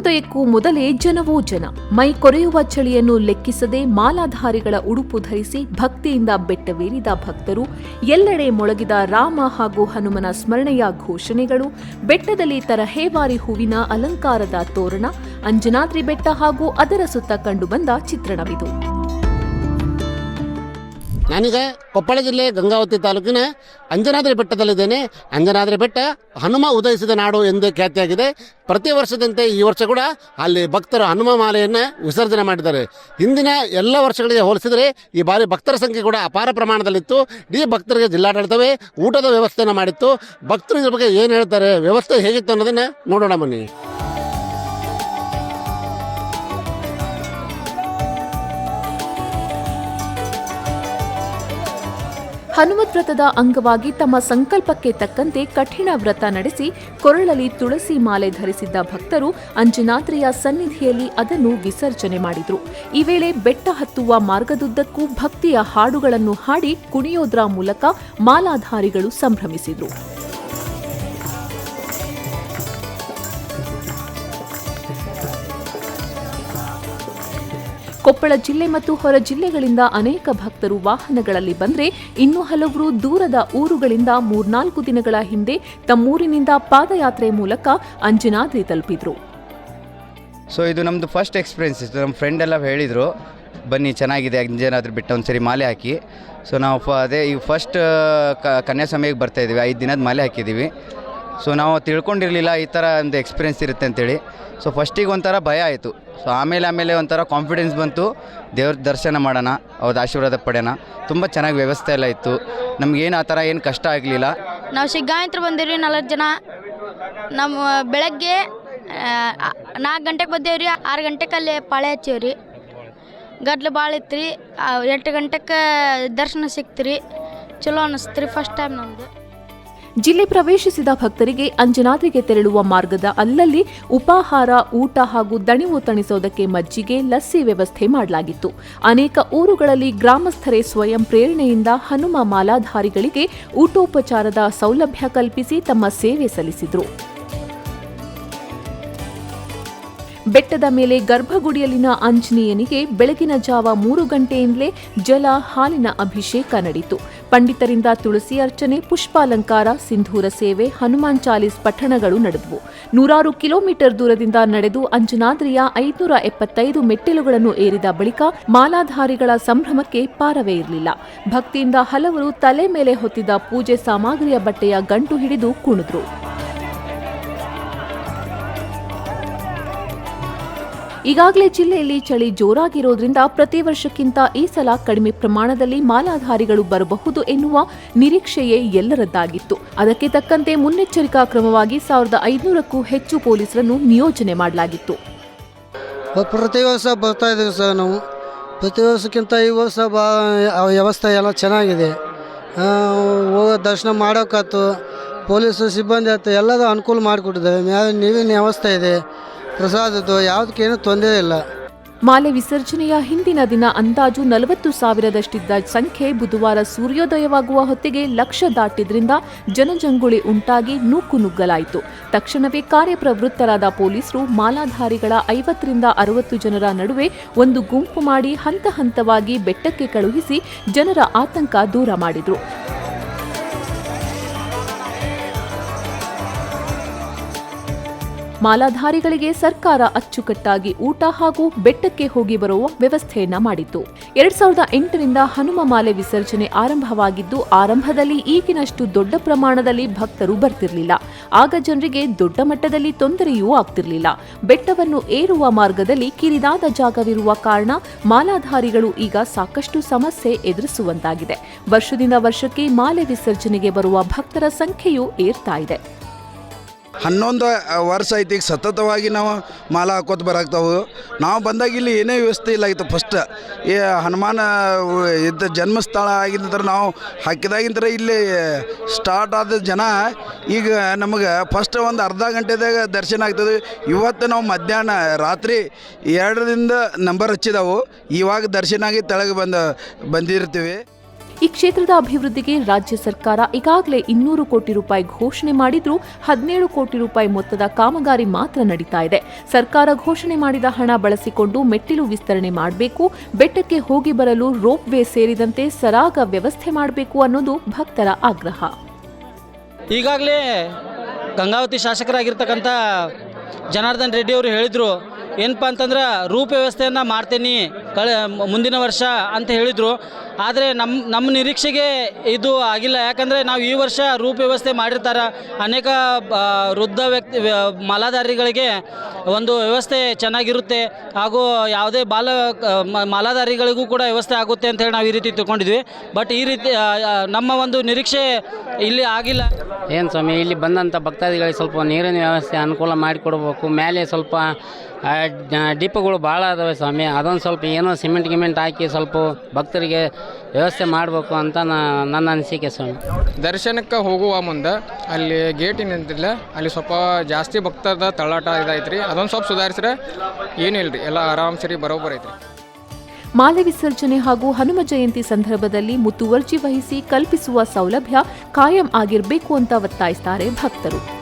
ಸೂರ್ಯೋದಯಕ್ಕೂ ಮೊದಲೇ ಜನವೋ ಜನ. ಮೈ ಕೊರೆಯುವ ಚಳಿಯನ್ನು ಲೆಕ್ಕಿಸದೆ ಮಾಲಾಧಾರಿಗಳ ಉಡುಪು ಧರಿಸಿ ಭಕ್ತಿಯಿಂದ ಬೆಟ್ಟವೇರಿದ ಭಕ್ತರು, ಎಲ್ಲೆಡೆ ಮೊಳಗಿದ ರಾಮ ಹಾಗೂ ಹನುಮನ ಸ್ಮರಣೆಯ ಘೋಷಣೆಗಳು, ಬೆಟ್ಟದಲ್ಲಿ ತರಹೇವಾರಿ ಹೂವಿನ ಅಲಂಕಾರದ ತೋರಣ, ಅಂಜನಾದ್ರಿ ಬೆಟ್ಟ ಹಾಗೂ ಅದರ ಸುತ್ತ ಕಂಡುಬಂದ ಚಿತ್ರಣವಿದು. ನಾನೀಗ ಕೊಪ್ಪಳ ಜಿಲ್ಲೆ ಗಂಗಾವತಿ ತಾಲೂಕಿನ ಅಂಜನಾದ್ರಿ ಬೆಟ್ಟದಲ್ಲಿದ್ದೇನೆ. ಅಂಜನಾದ್ರಿ ಬೆಟ್ಟ ಹನುಮ ಉದಯಿಸಿದ ನಾಡು ಎಂದು ಖ್ಯಾತಿಯಾಗಿದೆ. ಪ್ರತಿ ವರ್ಷದಂತೆ ಈ ವರ್ಷ ಕೂಡ ಅಲ್ಲಿ ಭಕ್ತರು ಹನುಮ ಮಾಲೆಯನ್ನು ವಿಸರ್ಜನೆ ಮಾಡಿದ್ದಾರೆ. ಹಿಂದಿನ ಎಲ್ಲ ವರ್ಷಗಳಿಗೆ ಹೋಲಿಸಿದರೆ ಈ ಬಾರಿ ಭಕ್ತರ ಸಂಖ್ಯೆ ಕೂಡ ಅಪಾರ ಪ್ರಮಾಣದಲ್ಲಿತ್ತು. ಈ ಭಕ್ತರಿಗೆ ಜಿಲ್ಲಾಡಳಿತವೇ ಊಟದ ವ್ಯವಸ್ಥೆಯನ್ನು ಮಾಡಿತ್ತು. ಭಕ್ತರು ಇದ್ರ ಬಗ್ಗೆ ಏನು ಹೇಳ್ತಾರೆ, ವ್ಯವಸ್ಥೆ ಹೇಗಿತ್ತು ಅನ್ನೋದನ್ನು ನೋಡೋಣ ಬನ್ನಿ. ಹನುಮತ್ ವ್ರತದ ಅಂಗವಾಗಿ ತಮ್ಮ ಸಂಕಲ್ಪಕ್ಕೆ ತಕ್ಕಂತೆ ಕಠಿಣ ವ್ರತ ನಡೆಸಿ ಕೊರಳಲ್ಲಿ ತುಳಸಿ ಮಾಲೆ ಧರಿಸಿದ್ದ ಭಕ್ತರು ಅಂಜನಾದ್ರಿಯ ಸನ್ನಿಧಿಯಲ್ಲಿ ಅದನ್ನು ವಿಸರ್ಜನೆ ಮಾಡಿದರು. ಈ ವೇಳೆ ಬೆಟ್ಟ ಹತ್ತುವ ಮಾರ್ಗದುದ್ದಕ್ಕೂ ಭಕ್ತಿಯ ಹಾಡುಗಳನ್ನು ಹಾಡಿ ಕುಣಿಯೋದ್ರ ಮೂಲಕ ಮಾಲಾಧಾರಿಗಳು ಸಂಭ್ರಮಿಸಿದ್ರು. ಕೊಪ್ಪಳ ಜಿಲ್ಲೆ ಮತ್ತು ಹೊರ ಜಿಲ್ಲೆಗಳಿಂದ ಅನೇಕ ಭಕ್ತರು ವಾಹನಗಳಲ್ಲಿ ಬಂದರೆ ಇನ್ನು ಹಲವರು ದೂರದ ಊರುಗಳಿಂದ ಮೂರ್ನಾಲ್ಕು ದಿನಗಳ ಹಿಂದೆ ತಮ್ಮೂರಿನಿಂದ ಪಾದಯಾತ್ರೆ ಮೂಲಕ ಅಂಜನಾದ್ರಿ ತಲುಪಿದ್ರು. ಸೊ ಇದು ನಮ್ಮದು ಫಸ್ಟ್ ಎಕ್ಸ್ಪೀರಿಯನ್ಸ್ ಇತ್ತು ನಮ್ಮ ಫ್ರೆಂಡ್ ಎಲ್ಲ ಹೇಳಿದರು, ಬನ್ನಿ ಚೆನ್ನಾಗಿದೆ, ಅಂಜನಾದ್ರಿ ಬಿಟ್ಟು ಒಂದು ಸರಿ ಮಾಲೆ ಹಾಕಿ. ಸೊ ನಾವು ಅದೇ ಈ ಫಸ್ಟ್ ಕನ್ಯಾಸ್ವಾಮಿಗೆ ಬರ್ತಾ ಇದ್ದೀವಿ. ಐದು ದಿನದ ಮಾಲೆ ಹಾಕಿದ್ದೀವಿ. ಸೊ ನಾವು ತಿಳ್ಕೊಂಡಿರಲಿಲ್ಲ ಈ ಥರ ಒಂದು ಎಕ್ಸ್ಪೀರಿಯನ್ಸ್ ಇರುತ್ತೆ ಅಂತೇಳಿ. ಸೊ ಫಸ್ಟಿಗೆ ಒಂಥರ ಭಯ ಆಯಿತು. ಸೊ ಆಮೇಲೆ ಆಮೇಲೆ ಒಂಥರ ಕಾನ್ಫಿಡೆನ್ಸ್ ಬಂತು. ದೇವ್ರ ದರ್ಶನ ಮಾಡೋಣ ಅವ್ರದ್ದು ಆಶೀರ್ವಾದ ಪಡೆಯೋಣ. ತುಂಬ ಚೆನ್ನಾಗಿ ವ್ಯವಸ್ಥೆ ಎಲ್ಲ ಇತ್ತು. ನಮಗೇನು ಆ ಥರ ಏನು ಕಷ್ಟ ಆಗಲಿಲ್ಲ. ನಾವು ಶಿಗ್ಗಾಯಂತ್ರ ಬಂದಿವ್ರಿ ನಾಲ್ಕು ಜನ. ನಮ್ಮ ಬೆಳಗ್ಗೆ ನಾಲ್ಕು ಗಂಟೆಗೆ ಬಂದೇವ್ರಿ, ಆರು ಗಂಟೆಗೆ ಅಲ್ಲಿ ಪಾಳೆ ಹಚ್ಚೇವ್ರಿ. ಗದ್ಲು ಭಾಳ ಇತ್ತು ರೀ ಎಂಟು ಗಂಟೆಗೆ ದರ್ಶನ ಸಿಕ್ತು ಚಲೋ ಅನ್ನಿಸ್ತು ರೀ ಫಸ್ಟ್ ಟೈಮ್ ನಮ್ಮದು ಜಿಲ್ಲೆ ಪ್ರವೇಶಿಸಿದ ಭಕ್ತರಿಗೆ ಅಂಜನಾದ್ರಿಗೆ ತೆರಳುವ ಮಾರ್ಗದ ಅಲ್ಲಲ್ಲಿ ಉಪಾಹಾರ, ಊಟ ಹಾಗೂ ದಣಿವು ತಣಿಸೋದಕ್ಕೆ ಮಜ್ಜಿಗೆ, ಲಸ್ಸಿ ವ್ಯವಸ್ಥೆ ಮಾಡಲಾಗಿತ್ತು. ಅನೇಕ ಊರುಗಳಲ್ಲಿ ಗ್ರಾಮಸ್ಥರೇ ಸ್ವಯಂ ಪ್ರೇರಣೆಯಿಂದ ಹನುಮ ಮಾಲಾಧಾರಿಗಳಿಗೆ ಊಟೋಪಚಾರದ ಸೌಲಭ್ಯ ಕಲ್ಪಿಸಿ ತಮ್ಮ ಸೇವೆ ಸಲ್ಲಿಸಿದರು. ಬೆಟ್ಟದ ಮೇಲೆ ಗರ್ಭಗುಡಿಯಲ್ಲಿನ ಆಂಜನೇಯನಿಗೆ ಬೆಳಗಿನ ಜಾವ ಮೂರು ಗಂಟೆಯಿಂದಲೇ ಜಲ, ಹಾಲಿನ ಅಭಿಷೇಕ ನಡೆಯಿತು ಪಂಡಿತರಿಂದ ತುಳಸಿ ಅರ್ಚನೆ, ಪುಷ್ಪಾಲಂಕಾರ, ಸಿಂಧೂರ ಸೇವೆ, ಹನುಮಾನ್ ಚಾಲೀಸ್ ಪಠಣಗಳು ನಡೆದವು. ನೂರಾರು ಕಿಲೋಮೀಟರ್ ದೂರದಿಂದ ನಡೆದು ಅಂಜನಾದ್ರಿಯ ಐನೂರ ಎಪ್ಪತ್ತೈದು ಮೆಟ್ಟಿಲುಗಳನ್ನು ಏರಿದ ಬಳಿಕ ಮಾಲಾಧಾರಿಗಳ ಸಂಭ್ರಮಕ್ಕೆ ಪಾರವೇ ಇರಲಿಲ್ಲ. ಭಕ್ತಿಯಿಂದ ಹಲವರು ತಲೆ ಮೇಲೆ ಹೊತ್ತಿದ್ದ ಪೂಜೆ ಸಾಮಗ್ರಿಯ ಬಟ್ಟೆಯ ಗಂಟು ಹಿಡಿದು ಕುಣಿದ್ರು. ಈಗಾಗಲೇ ಜಿಲ್ಲೆಯಲ್ಲಿ ಚಳಿ ಜೋರಾಗಿರೋದ್ರಿಂದ ಪ್ರತಿ ವರ್ಷಕ್ಕಿಂತ ಈ ಸಲ ಕಡಿಮೆ ಪ್ರಮಾಣದಲ್ಲಿ ಮಾಲಾಧಾರಿಗಳು ಬರಬಹುದು ಎನ್ನುವ ನಿರೀಕ್ಷೆಯೇ ಎಲ್ಲರದ್ದಾಗಿತ್ತು. ಅದಕ್ಕೆ ತಕ್ಕಂತೆ ಮುನ್ನೆಚ್ಚರಿಕಾ ಕ್ರಮವಾಗಿ ಸಾವಿರದ ಐದುನೂರಕ್ಕೂ ಹೆಚ್ಚು ಪೊಲೀಸರನ್ನು ನಿಯೋಜನೆ ಮಾಡಲಾಗಿತ್ತು. ಪ್ರತಿ ವರ್ಷ ಬರ್ತಾ ಇದ್ದೀವಿ ಸರ್ ನಾವು. ಪ್ರತಿ ವರ್ಷಕ್ಕಿಂತ ಈ ವರ್ಷ ವ್ಯವಸ್ಥೆ ಎಲ್ಲ ಚೆನ್ನಾಗಿದೆ. ಹೋಗೋ ದರ್ಶನ ಮಾಡೋಕ್ಕಾಯ್ತು ಪೊಲೀಸ್ ಸಿಬ್ಬಂದಿ ಆಯ್ತು ಎಲ್ಲದೂ ಅನುಕೂಲ ಮಾಡಿಕೊಟ್ಟಿದ್ದಾರೆ. ನೀರಿನ ವ್ಯವಸ್ಥೆ ಇದೆ. ಪ್ರಸಾದದ್ದು ಯಾವುದಕ್ಕೇನು ತೊಂದರೆ ಇಲ್ಲ. ಮಾಲೆ ವಿಸರ್ಜನೆಯ ಹಿಂದಿನ ದಿನ ಅಂದಾಜು ನಲವತ್ತು ಸಾವಿರದಷ್ಟಿದ್ದ ಸಂಖ್ಯೆ ಬುಧವಾರ ಸೂರ್ಯೋದಯವಾಗುವ ಹೊತ್ತಿಗೆ ಲಕ್ಷ ದಾಟಿದ್ರಿಂದ ಜನಜಂಗುಳಿ ಉಂಟಾಗಿ ನೂಕುನುಗ್ಗಲಾಯಿತು ತಕ್ಷಣವೇ ಕಾರ್ಯಪ್ರವೃತ್ತರಾದ ಪೊಲೀಸರು ಮಾಲಾಧಾರಿಗಳ ಐವತ್ತರಿಂದ ಅರವತ್ತು ಜನರ ನಡುವೆ ಒಂದು ಗುಂಪು ಮಾಡಿ ಹಂತ ಹಂತವಾಗಿ ಬೆಟ್ಟಕ್ಕೆ ಕಳುಹಿಸಿ ಜನರ ಆತಂಕ ದೂರ ಮಾಡಿದ್ರು. ಮಾಲಾಧಾರಿಗಳಿಗೆ ಸರ್ಕಾರ ಅಚ್ಚುಕಟ್ಟಾಗಿ ಊಟ ಹಾಗೂ ಬೆಟ್ಟಕ್ಕೆ ಹೋಗಿ ಬರುವ ವ್ಯವಸ್ಥೆಯನ್ನ ಮಾಡಿತ್ತು. ಎರಡ್ ಸಾವಿರದ ಎಂಟರಿಂದ ಹನುಮ ಮಾಲೆ ವಿಸರ್ಜನೆ ಆರಂಭವಾಗಿದ್ದು, ಆರಂಭದಲ್ಲಿ ಈಗಿನಷ್ಟು ದೊಡ್ಡ ಪ್ರಮಾಣದಲ್ಲಿ ಭಕ್ತರು ಬರ್ತಿರಲಿಲ್ಲ. ಆಗ ಜನರಿಗೆ ದೊಡ್ಡ ಮಟ್ಟದಲ್ಲಿ ತೊಂದರೆಯೂ ಆಗ್ತಿರಲಿಲ್ಲ. ಬೆಟ್ಟವನ್ನು ಏರುವ ಮಾರ್ಗದಲ್ಲಿ ಕಿರಿದಾದ ಜಾಗವಿರುವ ಕಾರಣ ಮಾಲಾಧಾರಿಗಳು ಈಗ ಸಾಕಷ್ಟು ಸಮಸ್ಯೆ ಎದುರಿಸುವಂತಾಗಿದೆ. ವರ್ಷದಿಂದ ವರ್ಷಕ್ಕೆ ಮಾಲೆ ವಿಸರ್ಜನೆಗೆ ಬರುವ ಭಕ್ತರ ಸಂಖ್ಯೆಯೂ ಏರ್ತಾ ಇದೆ. ಹನ್ನೊಂದು ವರ್ಷ ಐತಿ. ಈಗ ಸತತವಾಗಿ ನಾವು ಮಾಲ ಹಾಕೋತ ಬರಾಕ್ತಾವು. ನಾವು ಬಂದಾಗ ಇಲ್ಲಿ ಏನೇ ವ್ಯವಸ್ಥೆ ಇಲ್ಲ ಆಗಿತ್ತು. ಫಸ್ಟ್ ಈ ಹನುಮಾನ ಇದ್ದ ಜನ್ಮಸ್ಥಳ ಆಗಿದ್ದಂದ್ರೆ ನಾವು ಹಾಕಿದಾಗಿಂದ್ರೆ ಇಲ್ಲಿ ಸ್ಟಾರ್ಟ್ ಆದ ಜನ ಈಗ ನಮಗೆ ಫಸ್ಟ್ ಒಂದು ಅರ್ಧ ಗಂಟೆದಾಗ ದರ್ಶನ ಆಗ್ತದೆ. ಇವತ್ತು ನಾವು ಮಧ್ಯಾಹ್ನ ರಾತ್ರಿ ಎರಡರಿಂದ ನಂಬರ್ ಹಚ್ಚಿದವು. ಇವಾಗ ದರ್ಶನ ಆಗಿ ತೆಳಗೆ ಬಂದ, ಬಂದಿರ್ತೀವಿ. ಈ ಕ್ಷೇತ್ರದ ಅಭಿವೃದ್ಧಿಗೆ ರಾಜ್ಯ ಸರ್ಕಾರ ಈಗಾಗಲೇ ಇನ್ನೂರು ಕೋಟಿ ರೂಪಾಯಿ ಘೋಷಣೆ ಮಾಡಿದ್ರೂ ಹದಿನೇಳು ಕೋಟಿ ರೂಪಾಯಿ ಮೊತ್ತದ ಕಾಮಗಾರಿ ಮಾತ್ರ ನಡೀತಾ ಇದೆ. ಸರ್ಕಾರ ಘೋಷಣೆ ಮಾಡಿದ ಹಣ ಬಳಸಿಕೊಂಡು ಮೆಟ್ಟಿಲು ವಿಸ್ತರಣೆ ಮಾಡಬೇಕು, ಬೆಟ್ಟಕ್ಕೆ ಹೋಗಿ ಬರಲು ರೋಪ್ ವೇ ಸೇರಿದಂತೆ ಸರಾಗ ವ್ಯವಸ್ಥೆ ಮಾಡಬೇಕು ಅನ್ನೋದು ಭಕ್ತರ ಆಗ್ರಹ. ಈಗಾಗಲೇ ಗಂಗಾವತಿ ಶಾಸಕರಾಗಿರ್ತಕ್ಕಂಥ ಜನಾರ್ದನ್ ರೆಡ್ಡಿ ಅವರು ಹೇಳಿದರು, ಏನಪ್ಪ ಅಂತಂದ್ರೆ ರೂಪ ವ್ಯವಸ್ಥೆಯನ್ನು ಮಾಡ್ತೀನಿ, ಕಳೆ, ಮುಂದಿನ ವರ್ಷ ಅಂತ ಹೇಳಿದರು. ಆದರೆ ನಮ್ಮ ನಮ್ಮ ನಿರೀಕ್ಷೆಗೆ ಇದು ಆಗಿಲ್ಲ. ಯಾಕಂದರೆ ನಾವು ಈ ವರ್ಷ ರೂಪ ವ್ಯವಸ್ಥೆ ಮಾಡಿರ್ತಾರೆ. ಅನೇಕ ವೃದ್ಧ ವ್ಯಕ್ತಿ, ವ್ಯ- ಮಾಲಾಧಾರಿಗಳಿಗೆ ಒಂದು ವ್ಯವಸ್ಥೆ ಚೆನ್ನಾಗಿರುತ್ತೆ. ಹಾಗೂ ಯಾವುದೇ ಬಾಲ ಮಾಲಾಧಾರಿಗಳಿಗೂ ಕೂಡ ವ್ಯವಸ್ಥೆ ಆಗುತ್ತೆ ಅಂತ ಹೇಳಿ ನಾವು ಈ ರೀತಿ ತಿಳ್ಕೊಂಡಿದ್ವಿ. ಬಟ್ ಈ ರೀತಿ ನಮ್ಮ ಒಂದು ನಿರೀಕ್ಷೆ ಇಲ್ಲಿ ಆಗಿಲ್ಲ. ಏನು ಸ್ವಾಮಿ ಇಲ್ಲಿ ಬಂದಂಥ ಭಕ್ತಾದಿಗಳಿಗೆ ಸ್ವಲ್ಪ ನೀರಿನ ವ್ಯವಸ್ಥೆ ಅನುಕೂಲ ಮಾಡಿಕೊಡ್ಬೇಕು ಮೇಲೆ ಸ್ವಲ್ಪ ಡಿಪ್ಪುಗಳು ಭಾಳ ಅದಾವೆ ಸ್ವಾಮಿ. ಅದೊಂದು ಸ್ವಲ್ಪ ಏನೋ ಸಿಮೆಂಟ್ ಗಿಮೆಂಟ್ ಹಾಕಿ ಸ್ವಲ್ಪ ಭಕ್ತರಿಗೆ ವ್ಯವಸ್ಥೆ ಮಾಡಬೇಕು ಅಂತ ನಾ- ನನ್ನ ಅನಿಸಿಕೆ ಸ್ವಾಮಿ. ದರ್ಶನಕ್ಕೆ ಹೋಗುವ ಮುಂದೆ ಅಲ್ಲಿ ಗೇಟ್ ನಿಂತಿಲ್ಲ. ಅಲ್ಲಿ ಸ್ವಲ್ಪ ಜಾಸ್ತಿ ಭಕ್ತರದ ತಳ್ಳಾಟ ಇದೈತ್ರಿ ಅದೊಂದು ಸ್ವಲ್ಪ ಸುಧಾರಿಸ್ರೆ ಏನಿಲ್ಲ ರೀ ಎಲ್ಲ ಆರಾಮ್ ಸರಿ ಬರೋಬ್ಬರ ಐತ್ರಿ. ಮಾಲೆ ವಿಸರ್ಜನೆ ಹಾಗೂ ಹನುಮ ಜಯಂತಿ ಸಂದರ್ಭದಲ್ಲಿ ಮುತುವರ್ಜಿ ವಹಿಸಿ ಕಲ್ಪಿಸುವ ಸೌಲಭ್ಯ ಕಾಯಂ ಆಗಿರಬೇಕು ಅಂತ ಒತ್ತಾಯಿಸುತ್ತಾರೆ ಭಕ್ತರು.